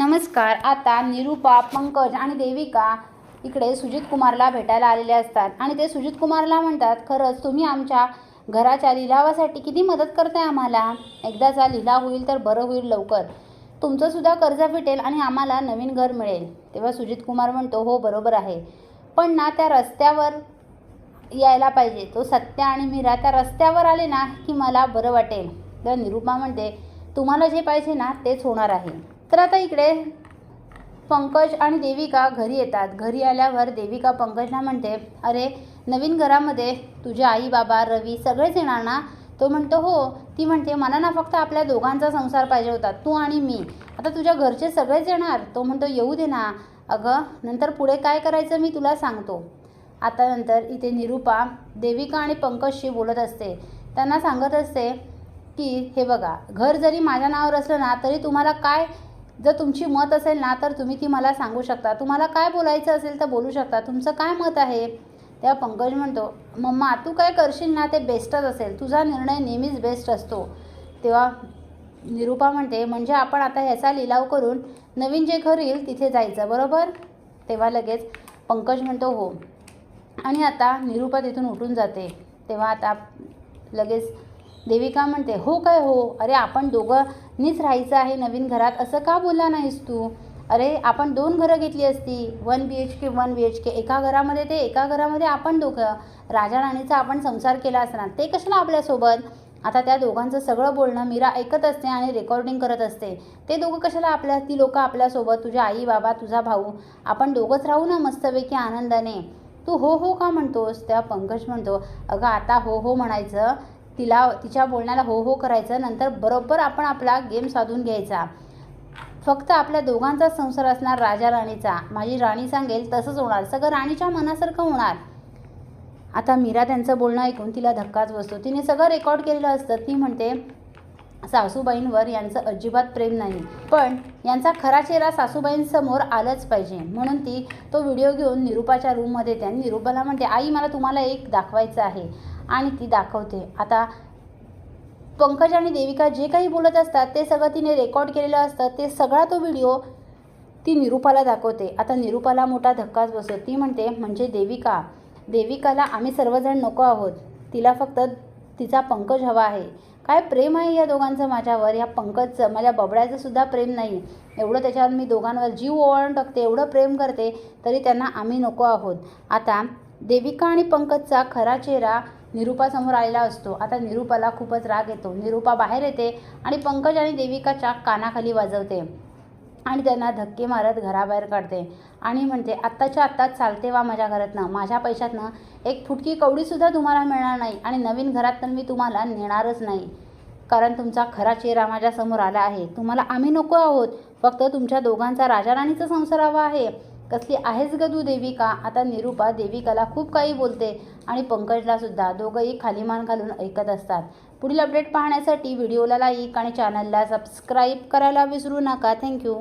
नमस्कार आता निरूपा पंकज आणि देविका इकडे सुजित कुमारला भेटायला आलेले असतात. आणि ते सुजित कुमारला म्हणतात खरंच तुम्ही आमच्या घराच्या लिलावासाठी किती मदत करताय आम्हाला? एकदाचा लिलाव होईल तर बरं होईल लवकर. तुमचंसुद्धा कर्ज फिटेल आणि आम्हाला नवीन घर मिळेल. तेव्हा सुजित कुमार म्हणतो हो बरोबर आहे. पण ना त्या रस्त्यावर यायला पाहिजे. तो सत्या आणि मीरा त्या रस्त्यावर आले ना की मला बरं वाटेल. तर निरूपा म्हणते तुम्हाला जे पाहिजे ना तेच होणार आहे. तर आता इकडे पंकज आणि देविका घरी येतात. घरी आल्यावर देविका पंकजला म्हणते अरे नवीन घरामध्ये तुझे आई बाबा रवी सगळेच येणार ना? तो म्हणतो हो. ती म्हणते मला ना फक्त आपल्या दोघांचा संसार पाहिजे होता तू आणि मी. आता तुझ्या घरचे सगळेच येणार. तो म्हणतो येऊ दे ना. अगं नंतर पुढे काय करायचं मी तुला सांगतो. आता नंतर इथे निरूपा देविका आणि पंकजशी बोलत असते. त्यांना सांगत असते की हे बघा घर जरी माझ्या नावावर असलं ना तरी तुम्हाला काय जर तुमची मत असेल ना तर तुम्ही ती मला सांगू शकता. तुम्हाला काय बोलायचं असेल तर बोलू शकता. तुमचं काय मत आहे? तेव्हा पंकज म्हणतो मम्मा तू काय करशील ना ते बेस्टच असेल. तुझा निर्णय नेहमीच बेस्ट असतो. तेव्हा निरूपा म्हणते म्हणजे आपण आता ह्याचा लिलाव करून नवीन जे घर येईल तिथे जायचं. बरोबर? तेव्हा लगेच पंकज म्हणतो हो. आणि आता निरूपा तिथून उठून जाते. तेव्हा आता लगेच देविका म्हणते हो काय हो? अरे आपण दोघं दोघंनीच राहायचं आहे नवीन घरात असं का बोलला नाहीस तू? अरे आपण दोन घरं घेतली असती. One B H K one B H K एका घरामध्ये ते एका घरामध्ये आपण दोघं. राजा राणीचा आपण संसार केला असणार. ते कशाला आपल्यासोबत आता त्या दोघांचं सगळं बोलणं मीरा ऐकत असते आणि रेकॉर्डिंग करत असते. ते दोघं कशाला आपल्या ती लोकं आपल्यासोबत तुझ्या आई बाबा तुझा भाऊ. आपण दोघंच राहू ना मस्तपैकी आनंदाने. तू हो हो का म्हणतोस? तेव्हा पंकज म्हणतो. अगं आता हो हो म्हणायचं. तिला तिच्या बोलण्याला हो हो करायचं नंतर बरोबर आपण आपला गेम साधून घ्यायचा. फक्त आपल्या दोघांचा संसार असणार राजा राणीचा. माझी राणी सांगेल तसंच होणार. सगळं राणीच्या मनासारखं होणार. आता मीरा त्यांचं बोलणं ऐकून तिला धक्काच बसतो. तिने सगळं रेकॉर्ड केलेलं असतं. ती म्हणते सासूबाईंवर यांचं अजिबात प्रेम नाही. पण यांचा खरा चेहरा सासूबाईंसमोर आलंच पाहिजे. म्हणून ती तो व्हिडिओ घेऊन निरूपाच्या रूममध्ये येते. आणि निरूपाला म्हणते आई मला तुम्हाला एक दाखवायचं आहे. आणि ती दाखवते. आता पंकज आणि देविका जे काही बोलत असतात ते सगळं तिने रेकॉर्ड केलेलं असतं. ते सगळा तो व्हिडिओ ती निरूपाला दाखवते. आता निरूपाला मोठा धक्काच बसतो. ती म्हणते म्हणजे देविका देविकाला आम्ही सर्वजण नको आहोत. तिला फक्त तिचा पंकज हवा आहे. काय प्रेम आहे या दोघांचं माझ्यावर? या पंकजचं माझ्या बबड्याचं सुद्धा प्रेम नाही एवढं त्याच्यावर मी दोघांवर जीव ओवाळून टाकते एवढं प्रेम करते तरी त्यांना आम्ही नको आहोत. आता देविका आणि पंकजचा खरा चेहरा निरूपासमोर आलेला असतो. आता निरूपाला खूपच राग येतो. निरूपा बाहेर येते आणि पंकज आणि देविकाच्या कानाखाली वाजवते आणि त्यांना धक्के मारत घराबाहेर काढते. आणि म्हणते आत्ताच्या आत्ताच चालते वा माझ्या घरातनं. माझ्या पैशातनं एक फुटकी कवडीसुद्धा तुम्हाला मिळणार नाही आणि नवीन घरात तर मी तुम्हाला नेणारच नाही. कारण तुमचा खरा चेहरा माझ्यासमोर आला आहे. तुम्हाला आम्ही नको आहोत. फक्त तुमच्या दोघांचा राजा राणीचा संसार हवा आहे. कसली आहेच ग तू देविका? आता निरूपा देविकाला खूप काही बोलते आणि पंकजलासुद्धा दोघंही खालीमान घालून ऐकत असतात. पुढील अपडेट पाहण्यासाठी व्हिडिओला लाईक आणि चॅनलला सबस्क्राईब करायला विसरू नका. थँक्यू